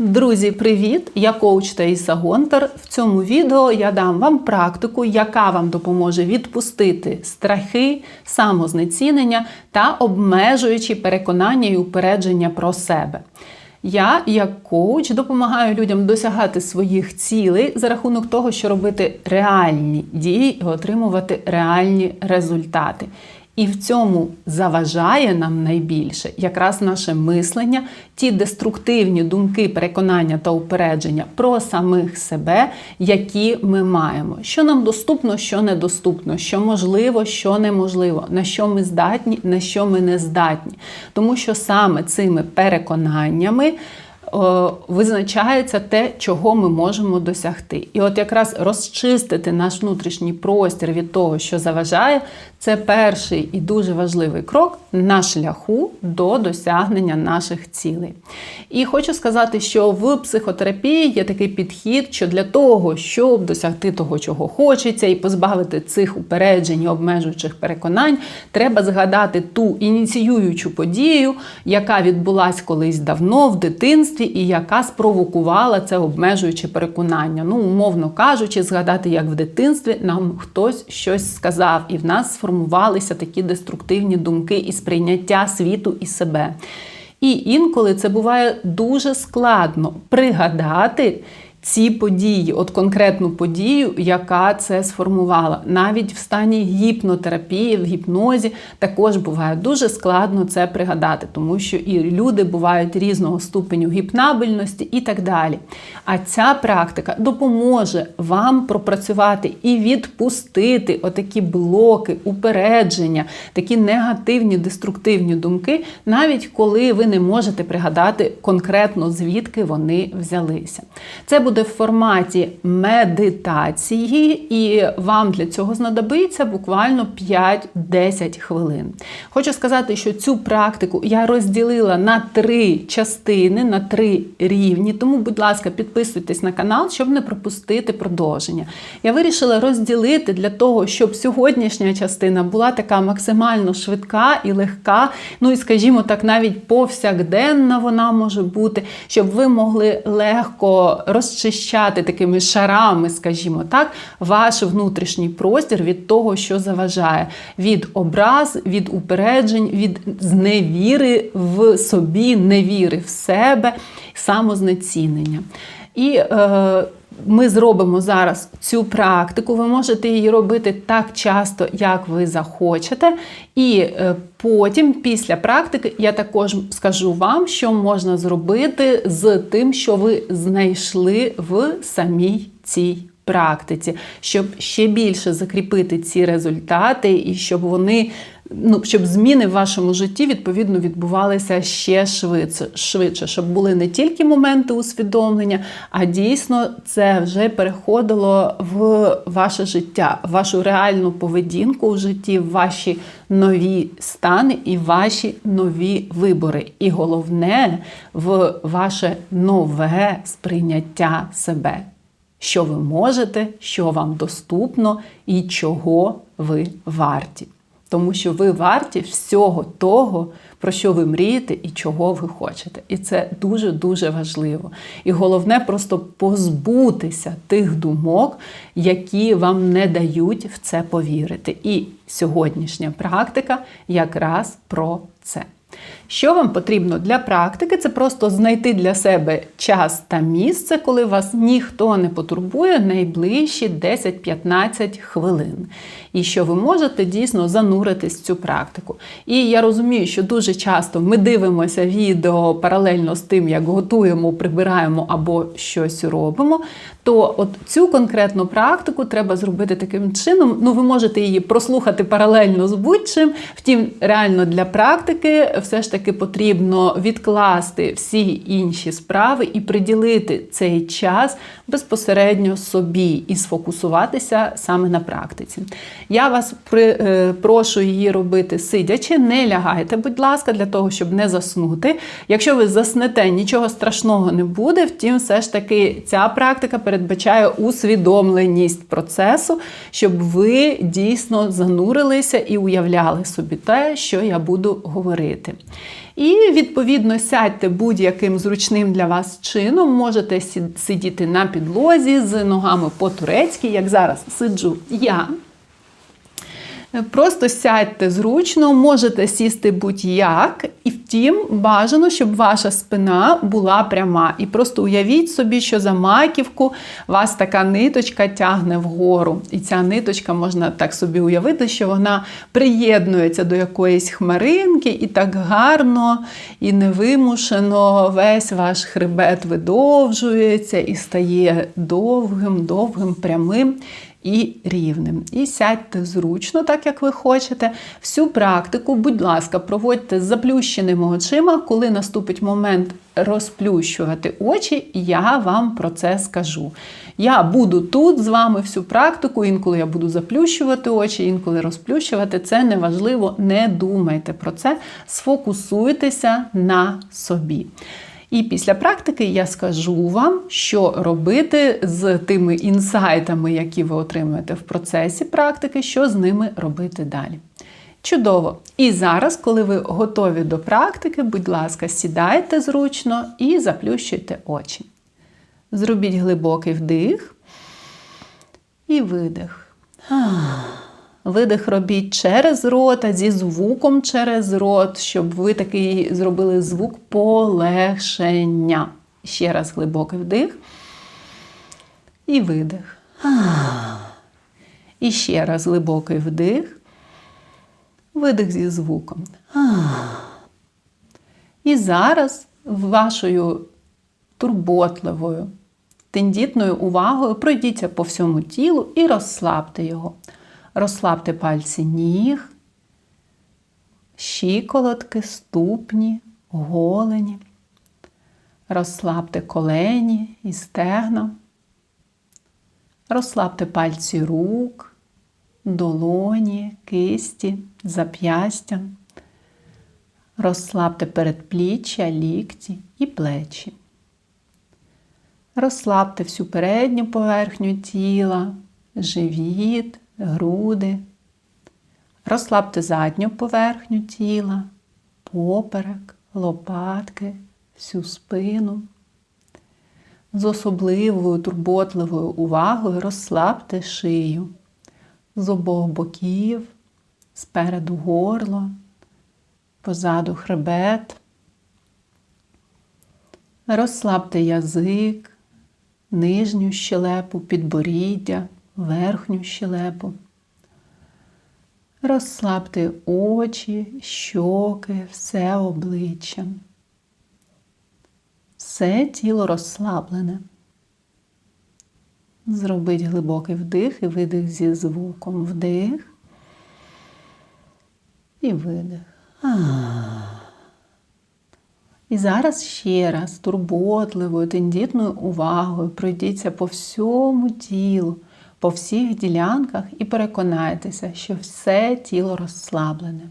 Друзі, привіт! Я коуч Таїса Гонтар. В цьому відео я дам вам практику, яка вам допоможе відпустити страхи, самознецінення та обмежуючі переконання і упередження про себе. Я, як коуч, допомагаю людям досягати своїх цілей за рахунок того, що робити реальні дії і отримувати реальні результати. І в цьому заважає нам найбільше якраз наше мислення, ті деструктивні думки, переконання та упередження про самих себе, які ми маємо. Що нам доступно, що недоступно, що можливо, що неможливо, на що ми здатні, на що ми не здатні. Тому що саме цими переконаннями. Визначається те, чого ми можемо досягти. І от якраз розчистити наш внутрішній простір від того, що заважає, це перший і дуже важливий крок на шляху до досягнення наших цілей. І хочу сказати, що в психотерапії є такий підхід, що для того, щоб досягти того, чого хочеться, і позбавити цих упереджень і обмежуючих переконань, треба згадати ту ініціюючу подію, яка відбулась колись давно в дитинстві, і яка спровокувала це обмежуюче переконання. Ну, умовно кажучи, згадати, як в дитинстві нам хтось щось сказав, і в нас сформувалися такі деструктивні думки і сприйняття світу і себе. І інколи це буває дуже складно пригадати ці події, от конкретну подію, яка це сформувала. Навіть в стані гіпнотерапії, в гіпнозі також буває дуже складно це пригадати, тому що і люди бувають різного ступеню гіпнабельності і так далі. А ця практика допоможе вам пропрацювати і відпустити отакі блоки, упередження, такі негативні, деструктивні думки, навіть коли ви не можете пригадати конкретно звідки вони взялися. Це буде в форматі медитації, і вам для цього знадобиться буквально 5-10 хвилин. Хочу сказати, що цю практику я розділила на три частини, на три рівні. Тому, будь ласка, підписуйтесь на канал, щоб не пропустити продовження. Я вирішила розділити для того, щоб сьогоднішня частина була така максимально швидка і легка. Ну і, скажімо так, навіть повсякденна вона може бути, щоб ви могли легко розчинити розчищати такими шарами, скажімо так, ваш внутрішній простір від того, що заважає, від образ, від упереджень, від зневіри в собі, невіри в себе, самознецінення. І е, ми зробимо зараз цю практику, ви можете її робити так часто, як ви захочете. І е, потім, після практики, я також скажу вам, що можна зробити з тим, що ви знайшли в самій цій практиці, щоб ще більше закріпити ці результати і щоб вони ну, щоб зміни в вашому житті відповідно відбувалися ще швидше, швидше, щоб були не тільки моменти усвідомлення, а дійсно це вже переходило в ваше життя, в вашу реальну поведінку в житті, в ваші нові стани і ваші нові вибори. І головне в ваше нове сприйняття себе. Що ви можете, що вам доступно і чого ви варті тому що ви варті всього того, про що ви мрієте і чого ви хочете. І це дуже-дуже важливо. І головне просто позбутися тих думок, які вам не дають в це повірити. І сьогоднішня практика якраз про це. Що вам потрібно для практики? Це просто знайти для себе час та місце, коли вас ніхто не потурбує найближчі 10-15 хвилин. І що ви можете дійсно зануритись в цю практику. І я розумію, що дуже часто ми дивимося відео паралельно з тим, як готуємо, прибираємо або щось робимо. То от цю конкретну практику треба зробити таким чином. Ну, ви можете її прослухати паралельно з будь-чим. Втім, реально для практики все ж таки потрібно відкласти всі інші справи і приділити цей час безпосередньо собі і сфокусуватися саме на практиці. Я вас при, е, прошу її робити сидячи, не лягайте, будь ласка, для того, щоб не заснути. Якщо ви заснете, нічого страшного не буде, втім, все ж таки ця практика передбачає усвідомленість процесу, щоб ви дійсно занурилися і уявляли собі те, що я буду говорити. І, відповідно, сядьте будь-яким зручним для вас чином. Можете сидіти на підлозі з ногами по-турецьки, як зараз сиджу я. Просто сядьте зручно, можете сісти будь-як, і втім, бажано, щоб ваша спина була пряма. І просто уявіть собі, що за маківку вас така ниточка тягне вгору. І ця ниточка можна так собі уявити, що вона приєднується до якоїсь хмаринки, і так гарно і невимушено весь ваш хребет видовжується і стає довгим, довгим, прямим і рівним. І сядьте зручно, так як ви хочете. Всю практику, будь ласка, проводьте з заплющеними очима. Коли наступить момент розплющувати очі, я вам про це скажу. Я буду тут з вами всю практику, інколи я буду заплющувати очі, інколи розплющувати. Це не важливо, не думайте про це, сфокусуйтеся на собі. І після практики я скажу вам, що робити з тими інсайтами, які ви отримуєте в процесі практики, що з ними робити далі. Чудово! І зараз, коли ви готові до практики, будь ласка, сідайте зручно і заплющуйте очі. Зробіть глибокий вдих і видих. Видих робіть через рот, а зі звуком через рот, щоб ви такий зробили звук полегшення. Ще раз глибокий вдих і видих. І ще раз глибокий вдих, видих зі звуком. І зараз вашою турботливою, тендітною увагою пройдіться по всьому тілу і розслабте його. Розслабте пальці ніг, щиколотки, ступні, голені. Розслабте колені і стегна. Розслабте пальці рук, долоні, кисті, зап'ястя. Розслабте передпліччя, лікті і плечі. Розслабте всю передню поверхню тіла, живіт, груди. Розслабте задню поверхню тіла, поперек, лопатки, всю спину. З особливою турботливою увагою розслабте шию з обох боків, спереду горло, позаду хребет. Розслабте язик, нижню щелепу, підборіддя, верхню щелепу. Розслабте очі, щоки, все обличчя. Все тіло розслаблене. Зробіть глибокий вдих і видих зі звуком. Вдих і видих. І зараз ще раз турботливою, тендітною увагою пройдіться по всьому тілу, по всіх ділянках і переконайтеся, що все тіло розслаблене.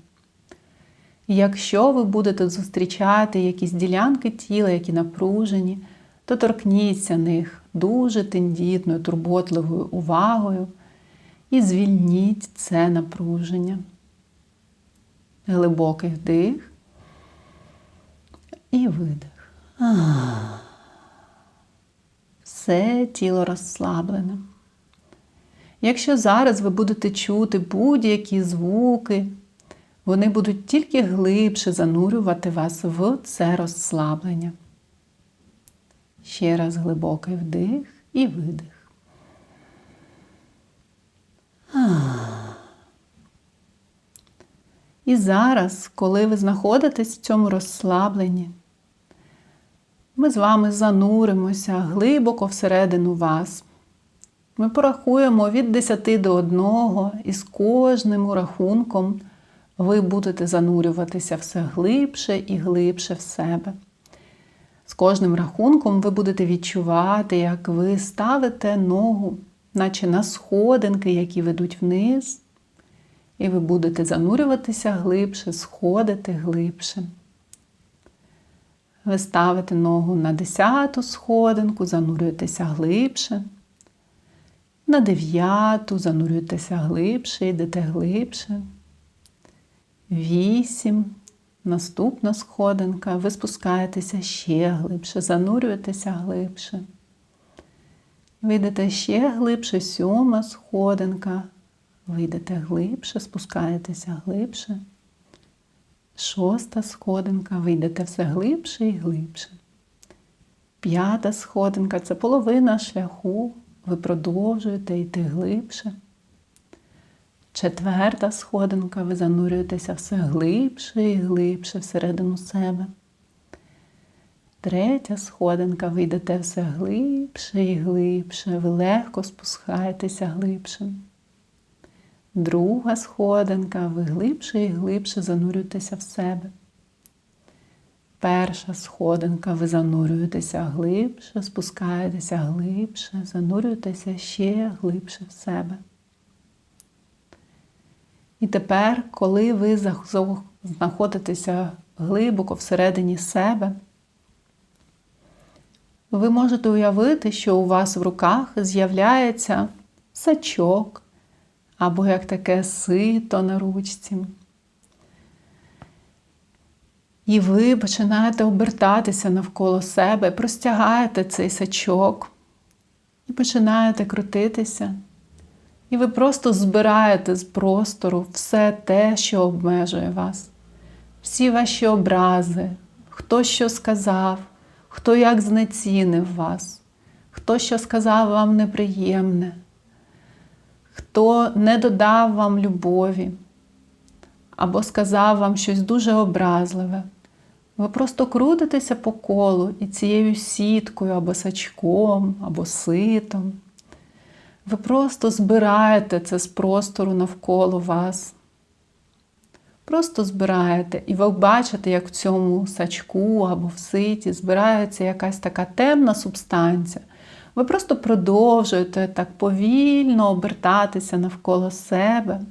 Якщо ви будете зустрічати якісь ділянки тіла, які напружені, то торкніться них дуже тендітною, турботливою увагою і звільніть це напруження. Глибокий вдих і видих. Все тіло розслаблене. Якщо зараз ви будете чути будь-які звуки, вони будуть тільки глибше занурювати вас в це розслаблення. Ще раз глибокий вдих і видих. І зараз, коли ви знаходитесь в цьому розслабленні, ми з вами зануримося глибоко всередину вас. Ми порахуємо від 10 до 1, і з кожним рахунком ви будете занурюватися все глибше і глибше в себе. З кожним рахунком ви будете відчувати, як ви ставите ногу, наче на сходинки, які ведуть вниз, і ви будете занурюватися глибше, сходити глибше. Ви ставите ногу на 10 сходинку, занурюєтеся глибше. На дев'яту занурюєтеся глибше, йдете глибше. Вісім, Наступна сходинка, ви спускаєтеся ще глибше, занурюєтеся глибше. Вийдете ще глибше, сьома сходинка. Вийдете глибше, спускаєтеся глибше. Шоста сходинка, вийдете все глибше і глибше. П'ята сходинка це половина шляху. Ви продовжуєте йти глибше. Четверта сходинка, ви занурюєтеся все глибше і глибше всередину себе. Третя сходинка, ви йдете все глибше і глибше, ви легко спускаєтеся глибше. Друга сходинка, ви глибше і глибше занурюєтеся в себе. Перша сходинка, ви занурюєтеся глибше, спускаєтеся глибше, занурюєтеся ще глибше в себе. І тепер, коли ви знаходитеся глибоко всередині себе, ви можете уявити, що у вас в руках з'являється сачок або як таке сито на ручці. І ви починаєте обертатися навколо себе, простягаєте цей сачок і починаєте крутитися. І ви просто збираєте з простору все те, що обмежує вас, всі ваші образи, хто що сказав, хто як знецінив вас, хто що сказав вам неприємне, хто не додав вам любові або сказав вам щось дуже образливе. Ви просто крутитеся по колу і цією сіткою або сачком, або ситом. Ви просто збираєте це з простору навколо вас. Просто збираєте, і ви бачите, як в цьому сачку або в ситі збирається якась така темна субстанція. Ви просто продовжуєте так повільно обертатися навколо себе.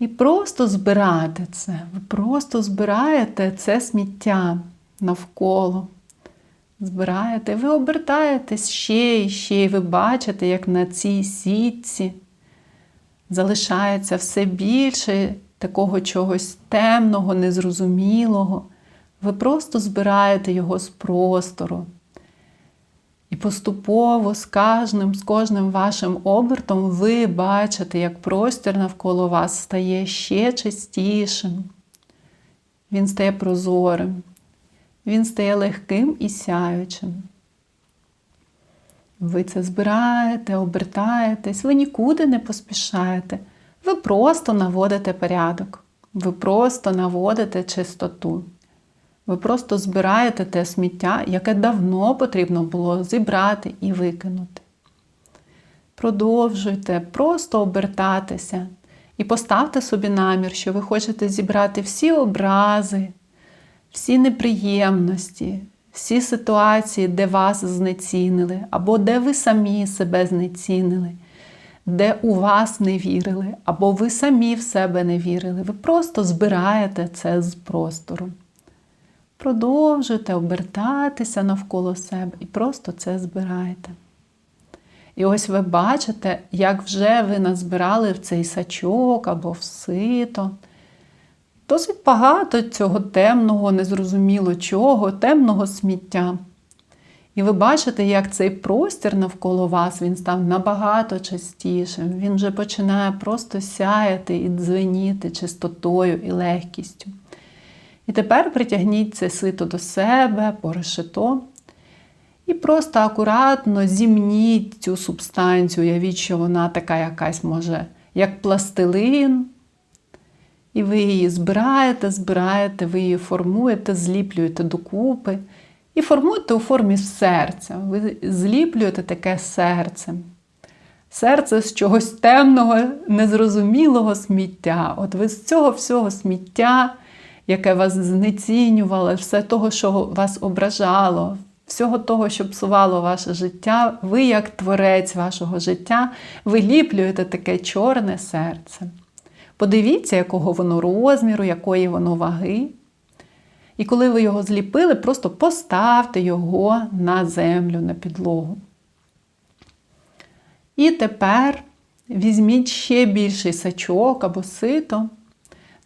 І просто збирати це. Ви просто збираєте це сміття навколо. Збираєте, ви обертаєтесь ще і ще, і ви бачите, як на цій сітці залишається все більше такого чогось темного, незрозумілого. Ви просто збираєте його з простору. І поступово з кожним, з кожним вашим обертом ви бачите, як простір навколо вас стає ще чистішим. Він стає прозорим, він стає легким і сяючим. Ви це збираєте, обертаєтесь, ви нікуди не поспішаєте. Ви просто наводите порядок, ви просто наводите чистоту. Ви просто збираєте те сміття, яке давно потрібно було зібрати і викинути. Продовжуйте просто обертатися і поставте собі намір, що ви хочете зібрати всі образи, всі неприємності, всі ситуації, де вас знецінили, або де ви самі себе знецінили, де у вас не вірили, або ви самі в себе не вірили. Ви просто збираєте це з простору. Продовжуйте обертатися навколо себе і просто це збирайте. І ось ви бачите, як вже ви назбирали в цей сачок або в сито. Досить багато цього темного, незрозуміло чого, темного сміття. І ви бачите, як цей простір навколо вас він став набагато частішим. Він вже починає просто сяяти і дзвеніти чистотою і легкістю. І тепер притягніть це сито до себе, порешето. І просто акуратно зімніть цю субстанцію, уявіть, що вона така якась може, як пластилин. І ви її збираєте, збираєте, ви її формуєте, зліплюєте докупи. І формуєте у формі серця. Ви зліплюєте таке серце. Серце з чогось темного, незрозумілого сміття. От ви з цього всього сміття яке вас знецінювало, все того, що вас ображало, всього того, що псувало ваше життя, ви, як творець вашого життя, виліплюєте таке чорне серце. Подивіться, якого воно розміру, якої воно ваги. І коли ви його зліпили, просто поставте його на землю, на підлогу. І тепер візьміть ще більший сачок або сито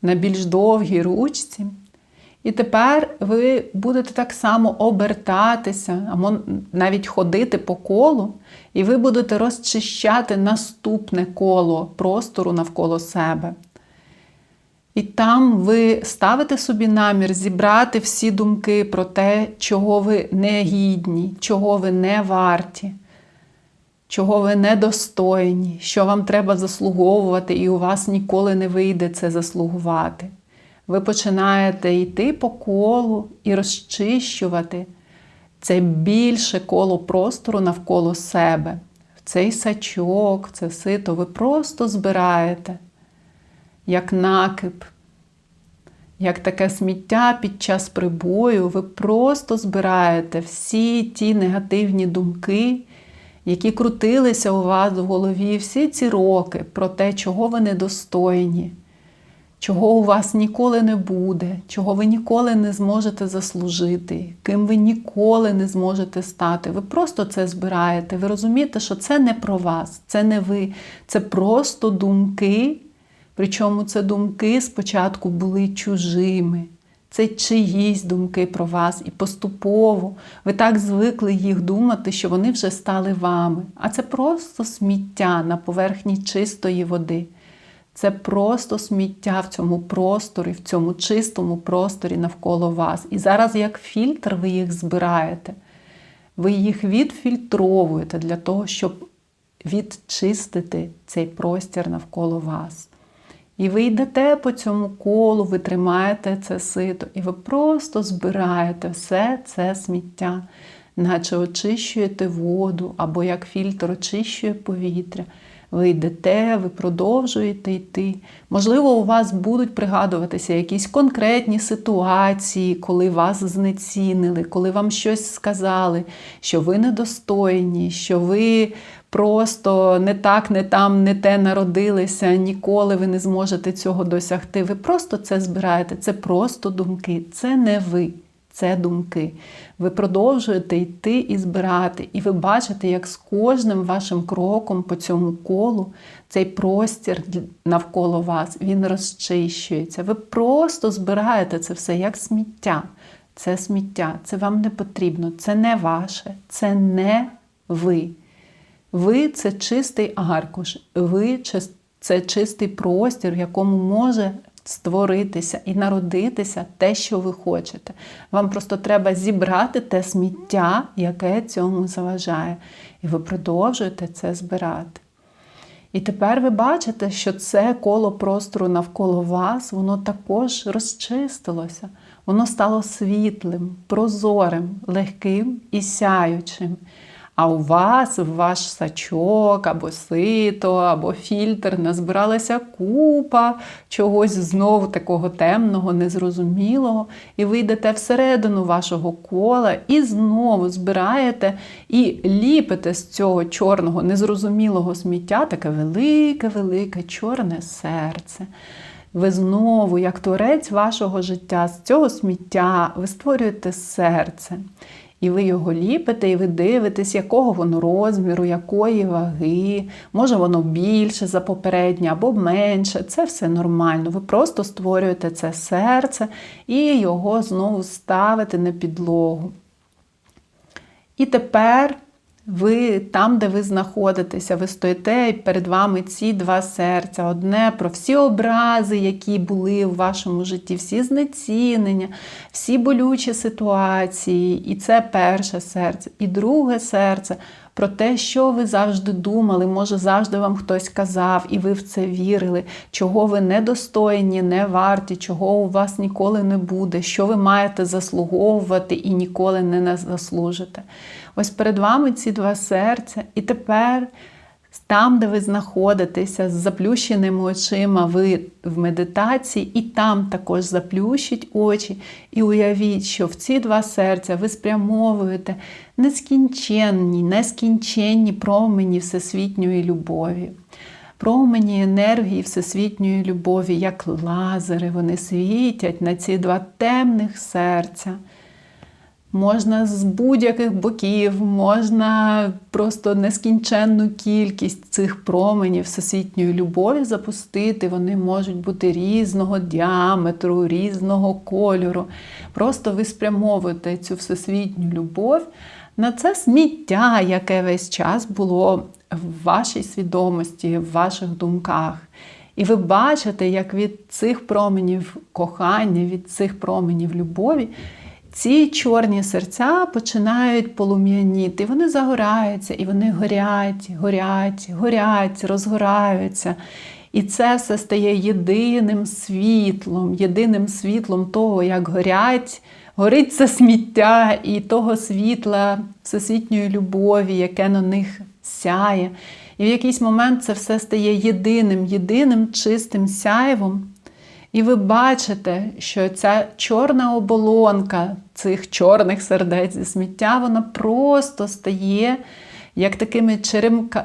на більш довгій ручці. І тепер ви будете так само обертатися, або навіть ходити по колу, і ви будете розчищати наступне коло простору навколо себе. І там ви ставите собі намір зібрати всі думки про те, чого ви не гідні, чого ви не варті, чого ви недостойні, що вам треба заслуговувати, і у вас ніколи не вийде це заслугувати. Ви починаєте йти по колу і розчищувати це більше коло простору навколо себе. В цей сачок, це сито ви просто збираєте як накип, як таке сміття під час прибою, ви просто збираєте всі ті негативні думки, які крутилися у вас в голові всі ці роки про те, чого ви недостойні, чого у вас ніколи не буде, чого ви ніколи не зможете заслужити, ким ви ніколи не зможете стати. Ви просто це збираєте. Ви розумієте, що це не про вас, це не ви, це просто думки. Причому це думки спочатку були чужими. Це чиїсь думки про вас, і поступово ви так звикли їх думати, що вони вже стали вами. А це просто сміття на поверхні чистої води. Це просто сміття в цьому просторі, в цьому чистому просторі навколо вас. І зараз, як фільтр, ви їх збираєте. Ви їх відфільтровуєте для того, щоб відчистити цей простір навколо вас. І ви йдете по цьому колу, ви тримаєте це сито, і ви просто збираєте все це сміття, наче очищуєте воду, або як фільтр очищує повітря. Ви йдете, ви продовжуєте йти. Можливо, у вас будуть пригадуватися якісь конкретні ситуації, коли вас знецінили, коли вам щось сказали, що ви недостойні, що ви просто не так, не там, не те народилися, ніколи ви не зможете цього досягти. Ви просто це збираєте, це просто думки, це не ви. Це думки. Ви продовжуєте йти і збирати, і ви бачите, як з кожним вашим кроком по цьому колу цей простір навколо вас він розчищується. Ви просто збираєте це все як сміття. Це сміття, це вам не потрібно, це не ваше, це не ви. Ви це чистий аркуш, ви це чистий простір, в якому може створитися і народитися те, що ви хочете. Вам просто треба зібрати те сміття, яке цьому заважає. І ви продовжуєте це збирати. І тепер ви бачите, що це коло простору навколо вас, воно також розчистилося, воно стало світлим, прозорим, легким і сяючим. А у вас в ваш сачок або сито, або фільтр назбиралася купа чогось знову такого темного, незрозумілого, і ви йдете всередину вашого кола і знову збираєте і ліпите з цього чорного, незрозумілого сміття таке велике-велике чорне серце. Ви знову, як творець вашого життя, з цього сміття, ви створюєте серце. І ви його ліпите, і ви дивитесь, якого воно розміру, якої ваги, може воно більше за попереднє або менше. Це все нормально. Ви просто створюєте це серце і його знову ставите на підлогу. І тепер ви там, де ви знаходитеся, ви стоїте і перед вами ці два серця. Одне про всі образи, які були в вашому житті, всі знецінення, всі болючі ситуації. І це перше серце. І друге серце про те, що ви завжди думали, може, завжди вам хтось казав, і ви в це вірили, чого ви недостойні, не варті, чого у вас ніколи не буде, що ви маєте заслуговувати і ніколи не заслужите. Ось перед вами ці два серця, і тепер. Там, де ви знаходитеся з заплющеними очима, ви в медитації, і там також заплющіть очі, і уявіть, що в ці два серця ви спрямовуєте нескінченні, нескінченні промені всесвітньої любові. Промені енергії всесвітньої любові, як лазери, вони світять на ці два темних серця. Можна з будь-яких боків, можна просто нескінченну кількість цих променів всесвітньої любові запустити. Вони можуть бути різного діаметру, різного кольору. Просто ви спрямовуєте цю всесвітню любов на це сміття, яке весь час було в вашій свідомості, в ваших думках. І ви бачите, як від цих променів кохання, від цих променів любові ці чорні серця починають полум'яніти. Вони загораються, і вони горять, горять, горять, розгораються. І це все стає єдиним світлом, єдиним світлом того, як горять, горить це сміття і того світла всесвітньої любові, яке на них сяє. І в якийсь момент це все стає єдиним, єдиним чистим сяйвом. І ви бачите, що ця чорна оболонка цих чорних сердець зі сміття, вона просто стає як такими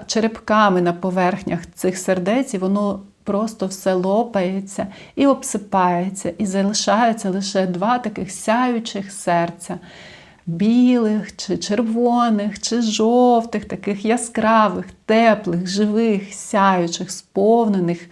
черепками на поверхнях цих сердець, і воно просто все лопається і обсипається, і залишаються лише два таких сяючих серця. Білих, чи червоних, чи жовтих, таких яскравих, теплих, живих, сяючих, сповнених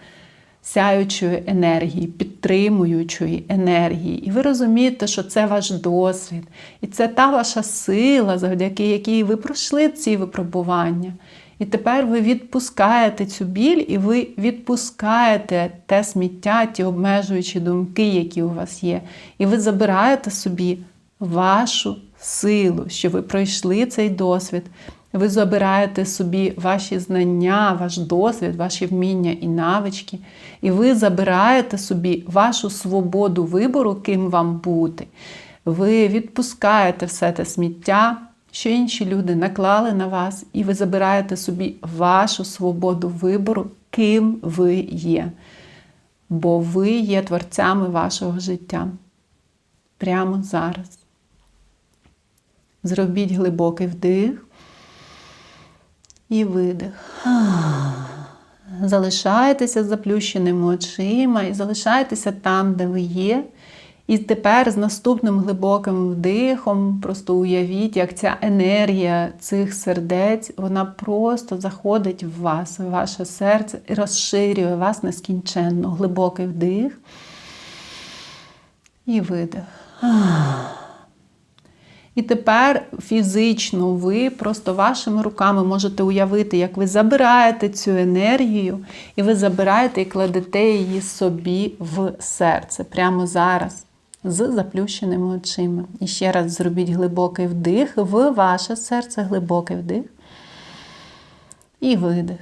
сяючої енергії, підтримуючої енергії. І ви розумієте, що це ваш досвід, і це та ваша сила, завдяки якій ви пройшли ці випробування. І тепер ви відпускаєте цю біль, і ви відпускаєте те сміття, ті обмежуючі думки, які у вас є. І ви забираєте собі вашу силу, що ви пройшли цей досвід. Ви забираєте собі ваші знання, ваш досвід, ваші вміння і навички, і ви забираєте собі вашу свободу вибору, ким вам бути. Ви відпускаєте все те сміття, що інші люди наклали на вас, і ви забираєте собі вашу свободу вибору, ким ви є. Бо ви є творцями вашого життя. Прямо зараз. Зробіть глибокий вдих і видих. Залишайтеся заплющеними очима і залишайтеся там, де ви є. І тепер з наступним глибоким вдихом просто уявіть, як ця енергія цих сердець, вона просто заходить в вас, в ваше серце і розширює вас нескінченно. Глибокий вдих і видих. І тепер фізично ви просто вашими руками можете уявити, як ви забираєте цю енергію, і ви забираєте і кладете її собі в серце прямо зараз з заплющеними очима. І ще раз зробіть глибокий вдих в ваше серце, глибокий вдих і видих.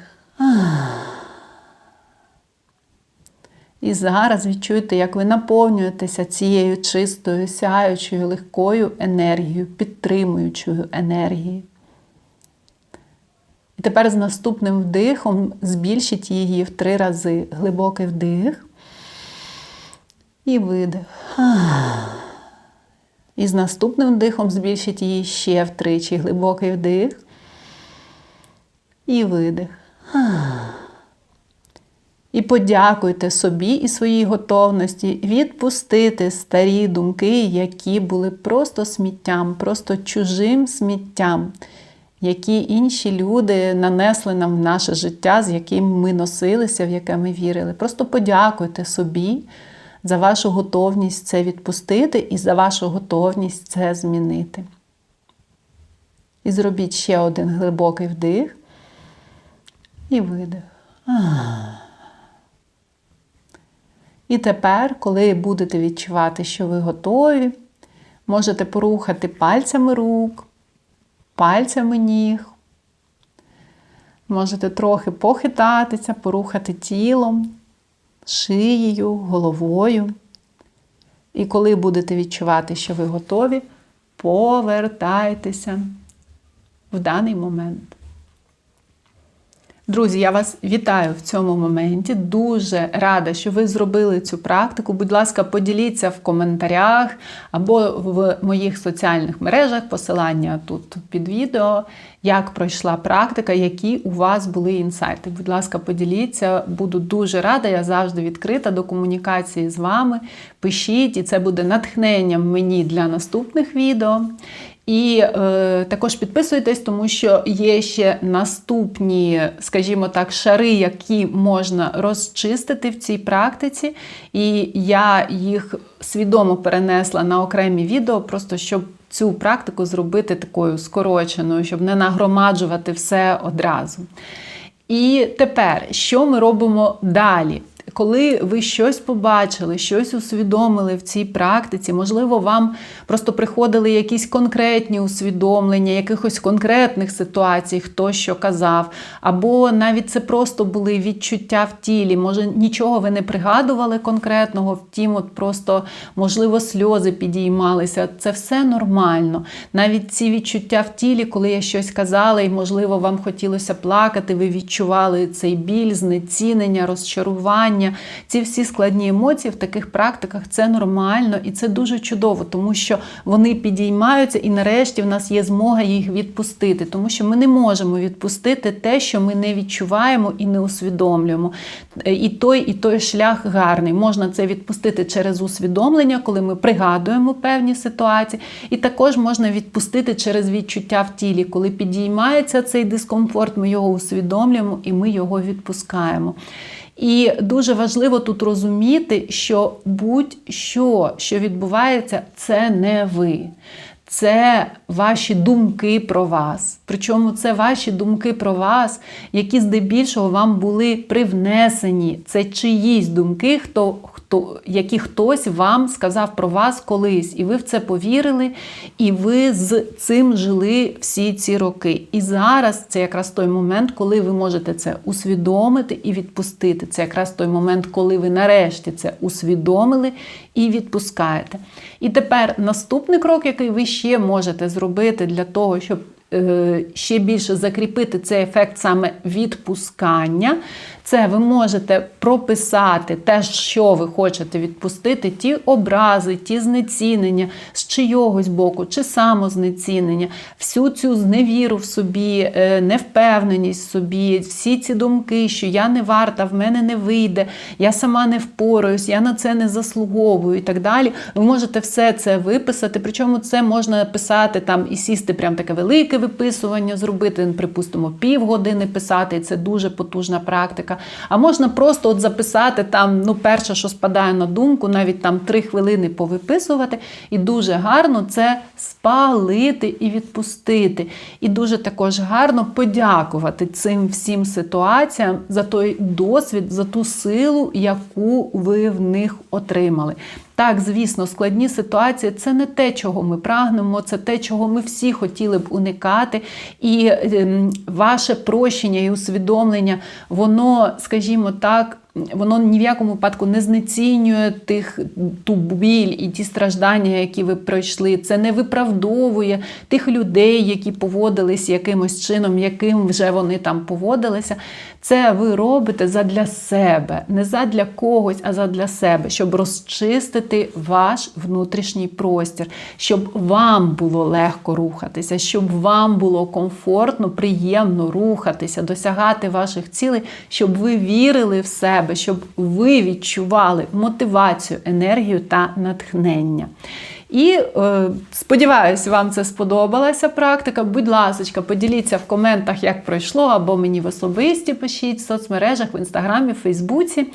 І зараз відчуйте, як ви наповнюєтеся цією чистою, сяючою, легкою енергією, підтримуючою енергією. І тепер з наступним вдихом збільшіть її в три рази. Глибокий вдих і видих. І з наступним вдихом збільшіть її ще втричі. Глибокий вдих і видих. Подякуйте собі і своїй готовності відпустити старі думки, які були просто сміттям, просто чужим сміттям, які інші люди нанесли нам в наше життя, з яким ми носилися, в яке ми вірили. Просто подякуйте собі за вашу готовність це відпустити і за вашу готовність це змінити. І зробіть ще один глибокий вдих і видих. І тепер, коли будете відчувати, що ви готові, можете порухати пальцями рук, пальцями ніг. Можете трохи похитатися, порухати тілом, шиєю, головою. І коли будете відчувати, що ви готові, повертайтеся в даний момент. Друзі, я вас вітаю в цьому моменті. Дуже рада, що ви зробили цю практику. Будь ласка, поділіться в коментарях або в моїх соціальних мережах. Посилання тут під відео, як пройшла практика, які у вас були інсайти. Будь ласка, поділіться, буду дуже рада. Я завжди відкрита до комунікації з вами. Пишіть, і це буде натхненням мені для наступних відео. І е, також підписуйтесь, тому що є ще наступні, скажімо так, шари, які можна розчистити в цій практиці. І я їх свідомо перенесла на окремі відео, просто щоб цю практику зробити такою скороченою, щоб не нагромаджувати все одразу. І тепер, що ми робимо далі? Коли ви щось побачили, щось усвідомили в цій практиці, можливо, вам просто приходили якісь конкретні усвідомлення, якихось конкретних ситуацій, хто що казав, або навіть це просто були відчуття в тілі. Може, нічого ви не пригадували конкретного, втім, от просто, можливо, сльози підіймалися. Це все нормально. Навіть ці відчуття в тілі, коли я щось казала, і, можливо, вам хотілося плакати, ви відчували цей біль, знецінення, розчарування. Ці всі складні емоції в таких практиках це нормально і це дуже чудово, тому що вони підіймаються, і нарешті в нас є змога їх відпустити, тому що ми не можемо відпустити те, що ми не відчуваємо і не усвідомлюємо. І той, і той шлях гарний. Можна це відпустити через усвідомлення, коли ми пригадуємо певні ситуації, і також можна відпустити через відчуття в тілі, коли підіймається цей дискомфорт, ми його усвідомлюємо і ми його відпускаємо. І дуже важливо тут розуміти, що будь-що, що відбувається, це не ви. Це ваші думки про вас. Причому це ваші думки про вас, які здебільшого вам були привнесені. Це чиїсь думки, хто, хто, які хтось вам сказав про вас колись. І ви в це повірили, і ви з цим жили всі ці роки. І зараз це якраз той момент, коли ви можете це усвідомити і відпустити. Це якраз той момент, коли ви нарешті це усвідомили і відпускаєте. І тепер наступний крок, який ви ще можете зробити для того, щоб е, ще більше закріпити цей ефект саме відпускання, це ви можете прописати те, що ви хочете відпустити, ті образи, ті знецінення з чийогось боку, чи самознецінення, всю цю зневіру в собі, е, невпевненість в собі, всі ці думки, що я не варта, в мене не вийде, я сама не впораюсь, я на це не заслуговую і так далі. Ви можете все це виписати. Причому це можна писати там і сісти, прям таке велике виписування, зробити, припустимо, півгодини писати, і це дуже потужна практика. А можна просто от записати там, ну, перше, що спадає на думку, навіть там три хвилини повиписувати, і дуже гарно це спалити і відпустити. І дуже також гарно подякувати цим всім ситуаціям за той досвід, за ту силу, яку ви в них отримали. Так, звісно, складні ситуації це не те, чого ми прагнемо, це те, чого ми всі хотіли б уникати. І ем, ваше прощення і усвідомлення, воно, скажімо так, воно ні в якому випадку не знецінює тих ту біль і ті страждання, які ви пройшли. Це не виправдовує тих людей, які поводились якимось чином, яким вже вони там поводилися. Це ви робите задля себе, не задля когось, а задля себе, щоб розчистити ваш внутрішній простір, щоб вам було легко рухатися, щоб вам було комфортно, приємно рухатися, досягати ваших цілей, щоб ви вірили в себе, щоб ви відчували мотивацію, енергію та натхнення. І е, сподіваюся, вам це сподобалася практика. Будь ласка, поділіться в коментах, як пройшло, або мені в особисті пишіть в соцмережах, в інстаграмі, в Фейсбуці.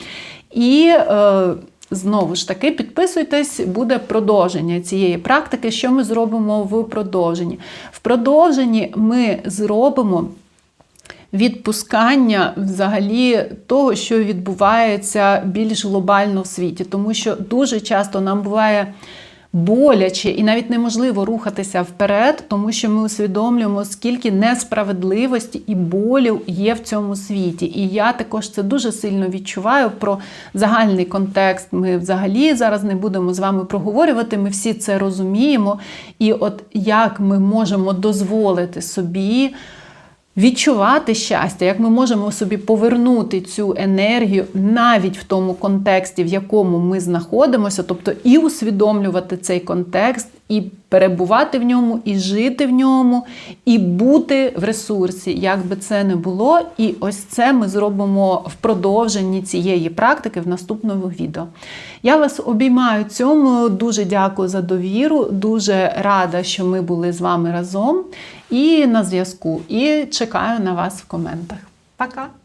І е, знову ж таки підписуйтесь, буде продовження цієї практики. Що ми зробимо в продовженні? В продовженні ми зробимо. Відпускання взагалі того, що відбувається більш глобально в світі, тому що дуже часто нам буває боляче і навіть неможливо рухатися вперед, тому що ми усвідомлюємо, скільки несправедливості і болів є в цьому світі. І я також це дуже сильно відчуваю про загальний контекст. Ми взагалі зараз не будемо з вами проговорювати. Ми всі це розуміємо. І от як ми можемо дозволити собі відчувати щастя, як ми можемо собі повернути цю енергію навіть в тому контексті, в якому ми знаходимося, тобто і усвідомлювати цей контекст, і перебувати в ньому, і жити в ньому, і бути в ресурсі, як би це не було. І ось це ми зробимо в продовженні цієї практики в наступному відео. Я вас обіймаю цьому, дуже дякую за довіру, дуже рада, що ми були з вами разом і на зв'язку. І чекаю на вас в коментах. Пока!